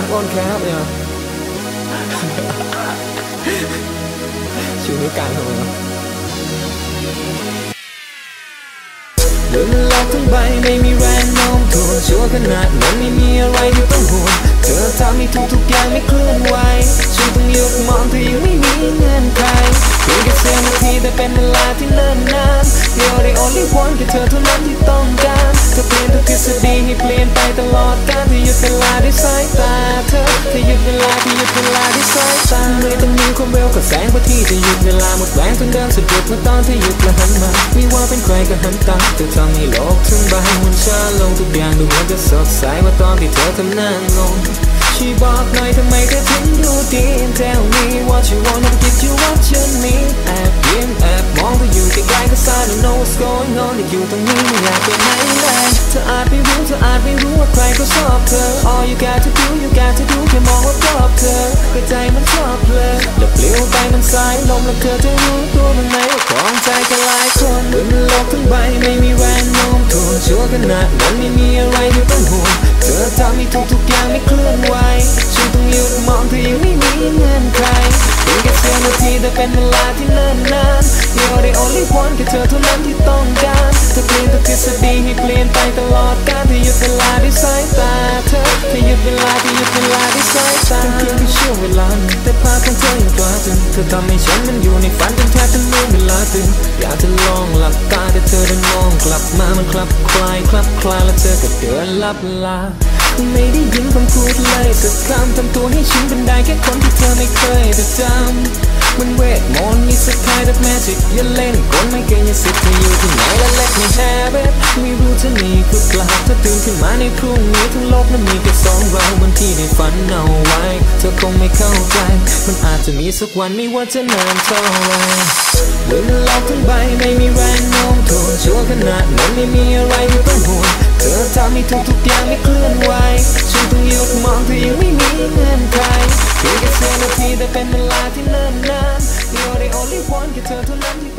รักอ้อนแคบเนี่ยชูนิ้วกลางทำไมวะเดินหลอกทั้งใบไม่มีแรงโน้มถ่วงชั่วขนาดนั้นไม่มีอะไรที่ต้องห่วงเธอทำให้ทุกทุกๆอย่างไม่เคลื่อนไหวฉันต้องเลือกมองเธอยังไม่มีเงื่อนไขเพียงแค่เสี้ยวนาทีแต่เป็นเวลาที่เนิ่นนานเดียวได้ only one แค่เธอเท่านั้นที่ต้องการเธอเปลี่ยนทุกทฤษฎีให้เปลี่ยนไปตลอด จะหยุดเวลาหมดแรงจนเดินสะดุดเมื่อตอนที่หยุดและหันมาไม่ว่าเป็นใครก็หันตาเธอทำให้โลกทั้งใบหมุนช้าลงทุกอย่างดูเหมือนจะสดใสเมื่อตอนที่เธอทำหน้างงช่วยบอกหน่อยทำไมเธอถึงดูดี Tell me what you want I'll give you what you need แอบยิ้มแอบมองเธออยู่ไกลๆก็ I don't know what's going on แต่อยู่ตรงนี้ไม่อยากไปไหนเลยเธออาจไม่รู้เธออาจไม่รู้ ก็ชอบเธอ All you got to do you got to do แค่มองว่ารอบเธอก็ใจมันชอบเลยแล้วปลิวไปมันสายลมแล้วเธอจะรู้ตัวมันไหมว่าของใจกันหลายคนบนโลกทั้งใบไม่มีแรงโน้มถ่วงชั่วขนาดนั้นไม่มีอะไรที่ต้องห่วงเธอทำให้ทุกทุกๆอย่างไม่เคลื่อนไหวฉันต้องหยุดมองเธอยังไม่มีเงื่อนไขเพียงแค่เสี้ยวนาทีแต่เป็นเวลาที่เนิ่นนาน You're the only one แค่เธอเท่านั้นที่ต้องการเธอเปลี่ยนทุกทฤษฎีให้เปลี่ยนไปตลอดกาลที่หยุดเวลาได้วยส วงเวลาหนึ่งแต่ภาพของเธอยังกลาถึงเธอทำให้ฉันมันอยู่ในฝันจนแทบจะลืมเวลาตื่นอยากจะลองหลับตาแต่เธอเดินมองกลับมามันคลับคลายคลับคลายแล้วเธอก็เดินลับลาไม่ได้ยินคำพูดเลยสักคำทำตัวให้ฉันเป็นได้แค่คนที่เธอไม่เคยจะจำมันเวทมนต์นี่สก kind of magic อย่าเล่นกลไม่เก่งอย่าสิทธิ์เธออยู่ที่ไหนและ let me have it ไม่รู้จะมี หรือเปล่าถ้าตื่นขึ้นมาในพรุ่งนี้ทั้งโลกนั้นมีแค่สองเราบางที่ได้ฝันเอาไว้ เธอคงไม่เข้าใจ มันอาจจะมีสักวันไม่ว่าจะนานเท่าไหรบนโลกทั้งใบไม่มีแรงโน้มถ่วงชั่วขนาดนั้นไม่มีอะไรที่ต้องห่วงเธอทำให้ทุกทุกๆอย่างไม่เคลื่อนไหวฉันต้องหยุดมองเธอยังไม่มีเงื่อนไขเพียงแค่เสี้ยวนาทีแต่เป็นเวลาที่เนิ่นนาน You're the only one แค่เธอเท่านั้นที่